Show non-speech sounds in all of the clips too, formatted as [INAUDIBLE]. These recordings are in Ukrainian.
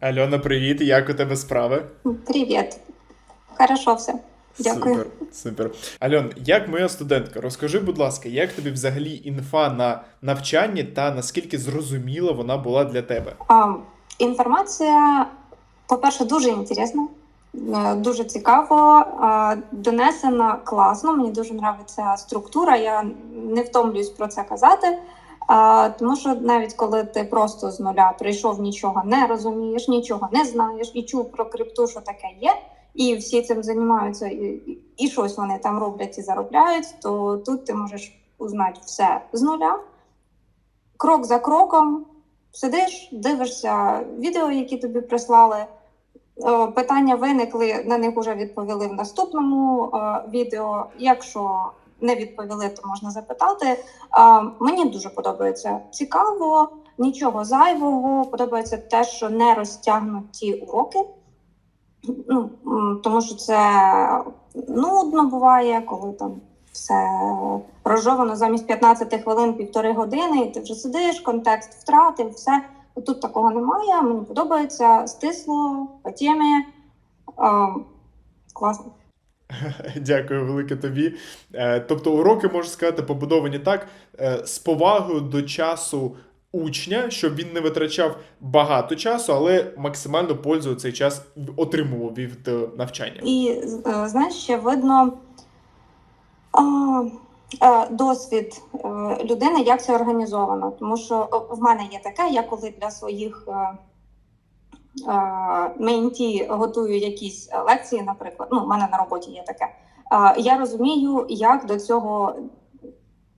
Альона, привіт, як у тебе справи? Привіт. Хорошо все. Дякую. Супер, супер. Альон, як моя студентка, розкажи, будь ласка, як тобі взагалі інфа на навчанні та наскільки зрозуміла вона була для тебе? А, інформація, по-перше, дуже інтересна, е, дуже цікаво, донесена класно. Мені дуже подобається структура. Я не втомлююсь про це казати. Тому що навіть коли ти просто з нуля прийшов, нічого не розумієш, нічого не знаєш і чув про крипту, що таке є, і всі цим займаються, і, і, і щось вони там роблять і заробляють, то тут ти можеш узнати все з нуля, крок за кроком. Сидиш, дивишся відео, які тобі прислали. Е, Питання виникли, на них вже відповіли в наступному е, відео. Якщо не відповіли, то можна запитати. Е, Мені дуже подобається цікаво, нічого зайвого. Подобається те, що не розтягнуті уроки. Ну, тому що це нудно буває, коли там все розжовано замість 15 хвилин, півтори години, і ти вже сидиш, контекст втратив, все. Тут такого немає. Мені подобається стисло по темі. Класно. [LAUGHS] Дякую велике тобі. Е, Тобто, уроки, можна сказати, побудовані так е, з повагою до часу учня, щоб він не витрачав багато часу, але максимально пользу цей час отримував від е, навчання. І знаєш, ще видно досвід людини, як це організовано. Тому що в мене є таке, я коли для своїх менті готую якісь лекції, наприклад, ну, в мене на роботі є таке. Я розумію, як до цього,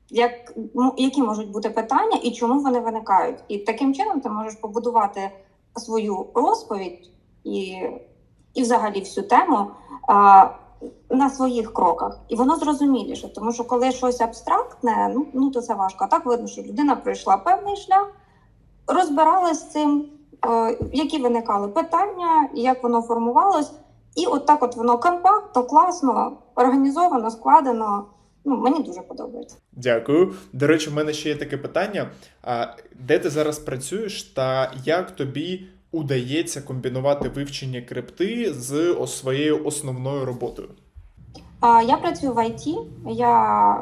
як, ну, які можуть бути питання і чому вони виникають. І таким чином ти можеш побудувати свою розповідь і, і взагалі всю тему на своїх кроках. І воно зрозуміліше, тому що коли щось абстрактне, ну, ну то це важко. А так видно, що людина пройшла певний шлях, розбиралась з цим, які виникали питання, як воно формувалось. І от так от воно компактно, класно, організовано, складено. Ну, мені дуже подобається. Дякую. До речі, в мене ще є таке питання: а де ти зараз працюєш, та як тобі удається комбінувати вивчення крипти з своєю основною роботою? А, Я працюю в IT, я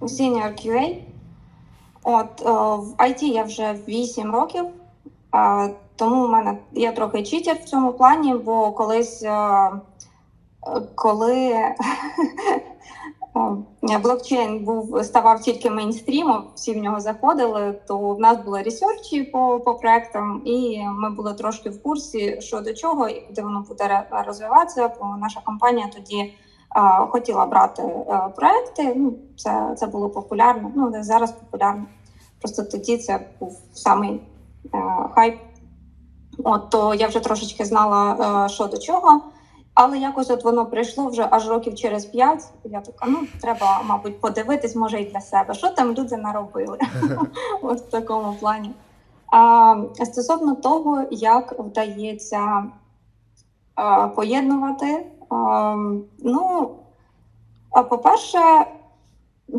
senior QA. От е, в IT я вже 8 років, тому в мене я трохи читер в цьому плані, бо колись, е, е, коли [LAUGHS] е, блокчейн був ставав тільки мейнстрімом, всі в нього заходили, то в нас були ресерчі по, по проектам, і ми були трошки в курсі, що до чого і куди воно буде розвиватися. Бо наша компанія тоді а, хотіла брати е, проекти. Ну, це, це було популярно. Ну, зараз популярно. Просто тоді це був самий е, хайп. От то я вже трошечки знала, е, що до чого. Але якось от воно прийшло вже аж років через п'ять. Я така, ну треба, мабуть, подивитись, може, і для себе, що там люди наробили. [LAUGHS] От в такому плані. А стосовно того, як вдається а, поєднувати, а, ну, а, по-перше,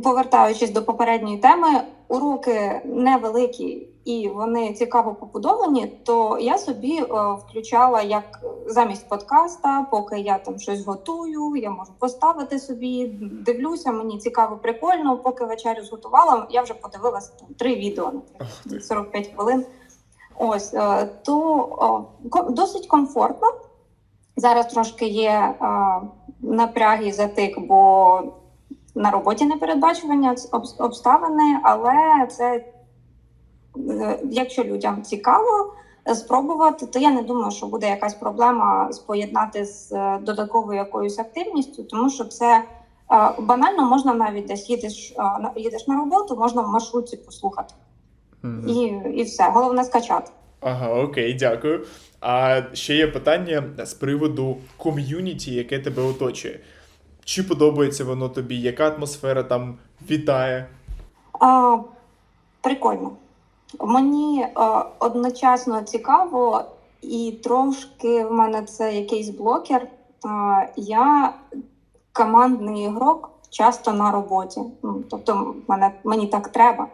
повертаючись до попередньої теми, уроки невеликі і вони цікаво побудовані, то я собі е, включала як замість подкаста, поки я там щось готую, я можу поставити собі, дивлюся, мені цікаво, прикольно. Поки вечерю зготувала, я вже подивилася там три відео, наприклад, 45 хвилин. Ось е, то досить комфортно. Зараз трошки є е, напряг і затик, бо на роботі непередбачування обс- обставини, але це якщо людям цікаво е, спробувати, то я не думаю, що буде якась проблема споєднати з е, додатковою якоюсь активністю, тому що це е, банально можна навіть десь їдеш, е, на- їдеш на роботу, можна в маршрутці послухати. Мгм. І, і все. Головне скачати. Ага, окей, дякую. А ще є питання з приводу ком'юніті, яке тебе оточує. Чи подобається воно тобі? Яка атмосфера там вітає? А, прикольно. Мені а, одночасно цікаво, і трошки в мене це якийсь блокер. А, я командний ігрок часто на роботі. Ну, тобто, мене, мені так треба.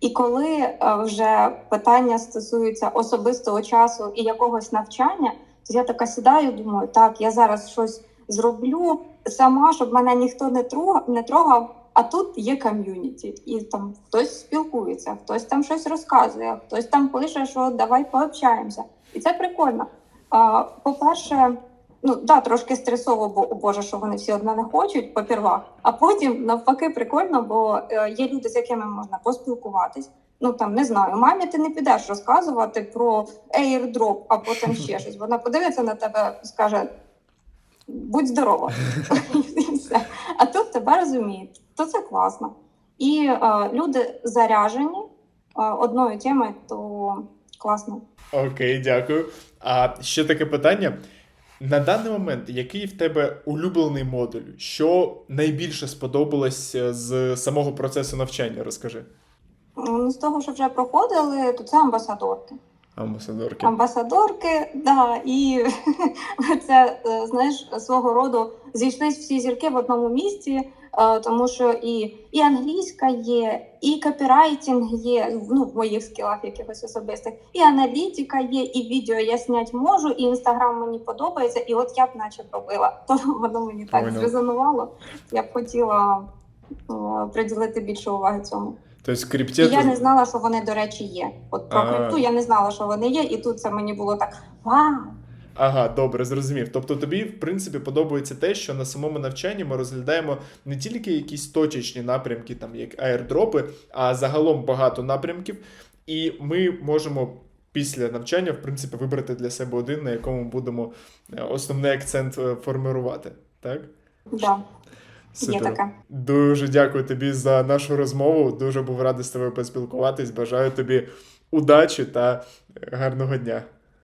І коли е, вже питання стосуються особистого часу і якогось навчання, то я така сідаю, думаю, так, я зараз щось зроблю сама, щоб мене ніхто не трогав, не трогав. А тут є ком'юніті, і там хтось спілкується, хтось там щось розказує, хтось там пише, що давай пообщаємося. І це прикольно. По-перше, ну да, трошки стресово, бо о Боже, що вони всі одне не хочуть, попервах. А потім навпаки прикольно, бо е, є люди, з якими можна поспілкуватись. Ну там не знаю, мамі ти не підеш розказувати про airdrop, а потім ще щось. Вона подивиться на тебе, скаже: будь здорова. [LAUGHS] А тут тебе розуміють, то це класно. І е, люди заряжені е, одною темою, то класно. Окей, дякую. А ще таке питання. На даний момент, який в тебе улюблений модуль? Що найбільше сподобалось е, з самого процесу навчання? Розкажи. Ну, з того, що вже проходили, то це амбасадорки. Амбасадорки. Амбасадорки, да, і [LAUGHS] це, е, знаєш, свого роду зійшлись всі зірки в одному місці, тому що і, і англійська є, і копірайтинг є, ну, в моїх скілах якихось особистих, і аналітика є, і відео я снять можу, і інстаграм мені подобається, і от я б наче робила. [LAUGHS] То воно мені так Понял. зрезонувало. Я б хотіла е, приділити більше уваги цьому. Тобто в І я не знала, що вони, до речі, є. От про крипту я не знала, що вони є, і тут це мені було так вау. Ага, добре, зрозумів. Тобто тобі, в принципі, подобається те, що на самому навчанні ми розглядаємо не тільки якісь точечні напрямки, там як аірдропи, а загалом багато напрямків, і ми можемо після навчання, в принципі, вибрати для себе один, на якому будемо е, основний акцент е, формувати. Так? Да, є таке. Дуже дякую тобі за нашу розмову. Дуже був радий з тобою поспілкуватись. Бажаю тобі удачі та гарного дня.